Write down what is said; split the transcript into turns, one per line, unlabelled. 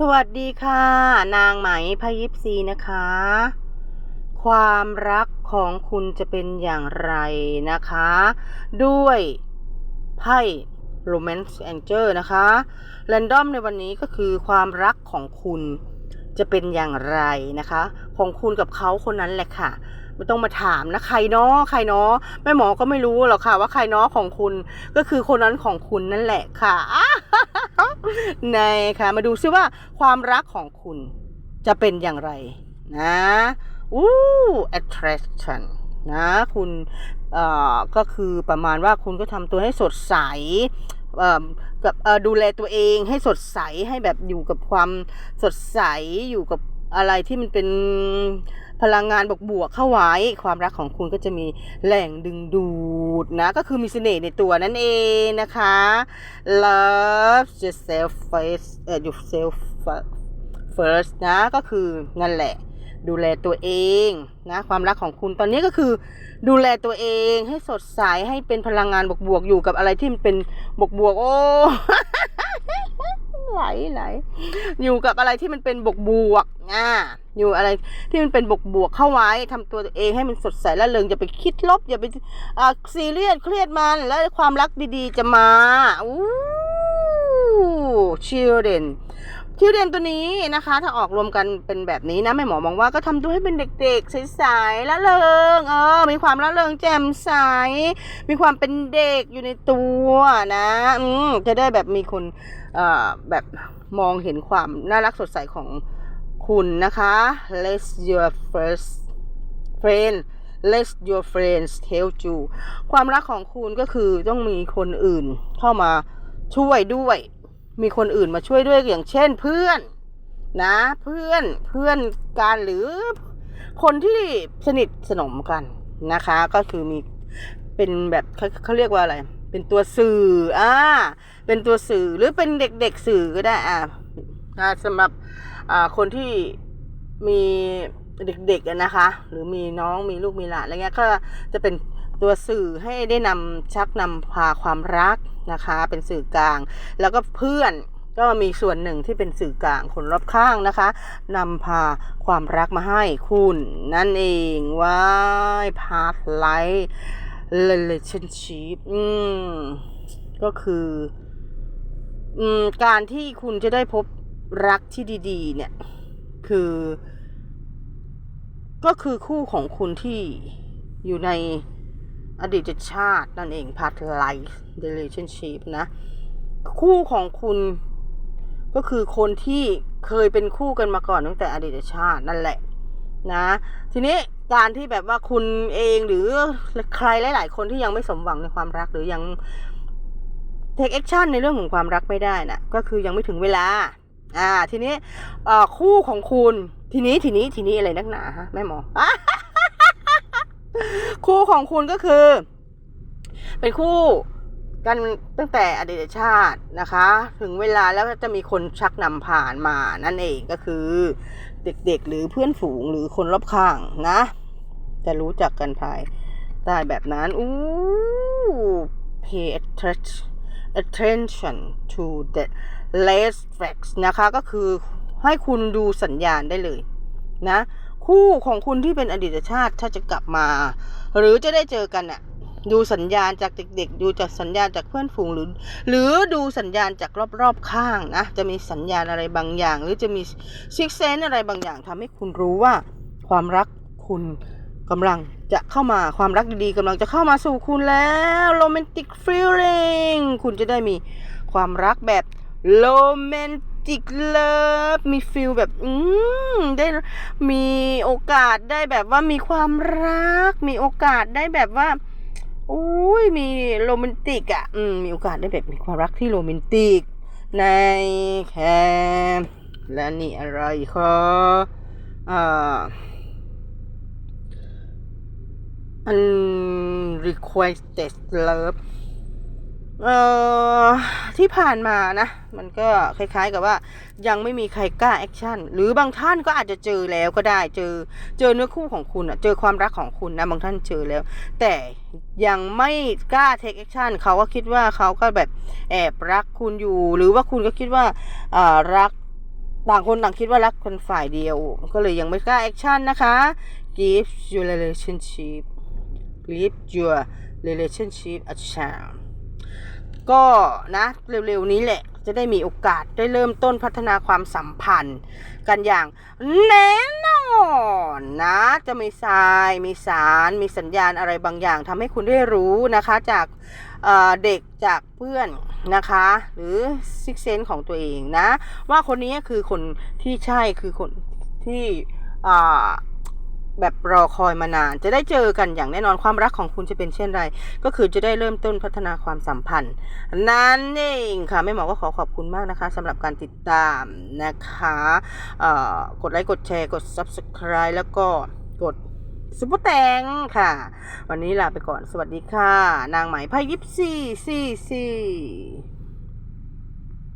สวัสดีค่ะ นางไหมพยิปซีนะคะ ความรักของคุณจะเป็นอย่างไรนะคะ ด้วยไพ่ Romance Angel นะคะแรนดอมในวันนี้ก็คือความรักของคุณ จะเป็นอย่างไรนะคะ ของคุณกับเขาคนนั้นแหละค่ะไม่ต้องมาถามนะใครเนาะใครเนาะแม่หมอก็ไม่รู้หรอกค่ะ ว่าใครเนาะของคุณก็คือคนนั้นของคุณนั่นแหละค่ะในค่ะ มาดูซิว่าความรักของคุณจะเป็นอย่างไรนะอู้ attraction นะคุณเอ่อก็คือประมาณว่าคุณก็ทำตัวให้สดใส กับดูแลตัวเองให้สดใสให้แบบอยู่กับความสดใสอยู่กับอะไรที่มันเป็นพลังงานบวกๆเข้าไว้ ความรักของคุณก็จะมีแหล่งดึงดูดนะ ก็คือมีเสน่ห์ในตัวนั่นเองนะคะ love yourself first เอ่อ yourself first นะ ก็คือนั่นแหละ ดูแลตัวเองนะความรักของคุณตอนนี้ก็คือ ดูแลตัวเองให้สดใสให้เป็นพลังงานบวกๆอยู่กับอะไรที่มันเป็นบวกๆโอ้ไหลไหลอยู่กับอะไรที่มันเป็นบวกบวกๆอ่าอยู่อะไรที่มันเป็นบวกบวกๆเข้าไว้ทำตัวเองให้มันสดใสและเริงอย่าไปคิดลบอย่าไปอ่าซีเรียสเครียดมันแล้วความรักดีๆจะมาอู้ชิ ลเดนชิลเดนตัวนี้นะคะ ถ้าออกรวมกันเป็นแบบนี้นะแม่หมอมองว่าก็ทำตัวให้เป็นเด็กๆใสๆละเริงเออ มีความละเริงแจ่มใส มีความเป็นเด็กอยู่ในตัวนะ อืมจะได้แบบมีคนเอ่อแบบมองเห็นความน่ารักสดใสของคุณนะคะ let your first friend let your friends tell you ความรักของคุณก็คือต้องมีคนอื่นเข้ามาช่วยด้วย มีคนอื่นมาช่วยด้วยอย่างเช่นเพื่อน นะ เพื่อนเพื่อนกันหรือคนที่สนิทสนมกันนะคะ ก็คือมีเป็นแบบเขาเขาเรียกว่าอะไร เป็นตัวสื่ออ่าเป็นตัวสื่อหรือเป็นเด็กๆสื่อก็ได้อ่าสำหรับอ่าคนที่มีเด็กๆนะคะ หรือมีน้องมีลูกมีหลานอะไรเงี้ยก็จะเป็น ตัวสื่อให้ได้นำชักนำพาความรักนะคะ เป็นสื่อกลาง แล้วก็เพื่อนก็มีส่วนหนึ่งที่เป็นสื่อกลางคนรอบข้างนะคะนำพาความรักมาให้คุณ นั่นเองว่าพาร์ทไลท์ relationship อืมก็คืออืมการที่คุณจะได้พบรักที่ดี ๆ เนี่ย คือ ก็คือคู่ของคุณที่อยู่ใน อดีตชาตินั่นเอง past life relationship นะ คู่ของคุณก็คือคนที่เคยเป็นคู่กันมาก่อนตั้งแต่อดีตชาตินั่นแหละนะทีนี้การที่แบบว่าคุณเองหรือใครหลาย ๆ คนที่ยังไม่สมหวังในความรักหรือยัง take action ในเรื่องของความรักไม่ได้นะก็คือยังไม่ถึงเวลา อ่า ทีนี้คู่ของคุณ ทีนี้ทีนี้ทีนี้อะไรนักหนาฮะแม่หมอ คู่ของคุณก็คือ เป็นคู่กันตั้งแต่อดีตชาตินะคะ ถึงเวลาแล้วจะมีคนชักนำผ่านมานั่นเองก็คือ เด็กๆหรือเพื่อนฝูงหรือคนรอบข้างนะ จะรู้จักกันภายใต้แบบนั้นอู้ pay attention to the last facts นะคะ ก็คือให้คุณดูสัญญาณได้เลยนะ คู่ของคุณที่เป็นอดีตชาติถ้าจะกลับมา หรือจะได้เจอกันน่ะ ดูสัญญาณจากเด็ก ๆ ดูจากสัญญาณจากเพื่อนฝูงหรือ หรือดูสัญญาณจากรอบๆข้างนะจะมีสัญญาณอะไรบางอย่าง หรือจะมีซิกเซนอะไรบางอย่างทำให้คุณรู้ว่า ความรักคุณกำลังจะเข้ามาความรักดีๆกำลังจะเข้ามาสู่คุณแล้วโรแมนติกฟีลลิ่งคุณจะได้มีความรักแบบโรแมนติ กเลิฟมีฟีลแบบอืมได้มีโอกาสได้แบบว่ามีความรัก มีโอกาสได้แบบว่าอุ้ยมีโรแมนติกอะอืมมีโอกาสได้แบบมีความรักที่โรแมนติก ในแคมและนี่อะไรคะอ่า unrequited love เอ่อที่ผ่านมานะ มันก็คล้ายๆกับว่า ยังไม่มีใครกล้าแอคชั่นหรือบางท่านก็อาจจะเจอแล้วก็ได้เจอเจอเนื้อคู่ของคุณอะเจอความรักของคุณนะบางท่านเจอแล้ว แต่ยังไม่กล้าเทคแอคชั่นเขาก็คิดว่าเขาก็แบบแอบรักคุณอยู่ หรือว่าคุณก็คิดว่าอ่ารักต่างคนต่างคิดว่ารักคนฝ่ายเดียวก็เลยยังไม่กล้าแอคชั่นนะคะ give your relationship give your relationship a chance ก็นะเร็วๆนี้แหละจะได้มีโอกาสได้เริ่มต้นพัฒนาความสัมพันธ์ กันอย่างแน่นอนนะ จะมีทรายมีสารมีสัญญาณอะไรบางอย่างทำให้คุณได้รู้นะคะจากเเด็กจากเพื่อนนะคะ หรือซิกเซนของตัวเองนะ ว่าคนนี้คือคนที่ใช่คือคนที่อ่า แบบรอคอยมานาน จะได้เจอกันอย่างแน่นอนความรักของคุณจะเป็นเช่นไร ก็คือจะได้เริ่มต้นพัฒนาความสัมพันธ์ นั่นเองค่ะแม่หมอก็ขอขอบคุณมากนะคะสำหรับการติดตามนะคะกดไลค์กดแชร์กด Subscribe แล้วก็กดซุปเปอร์แตงค่ะ วันนี้ลาไปก่อนสวัสดีค่ะ นางไหมไพ่ยิปซี่ซี่ซี่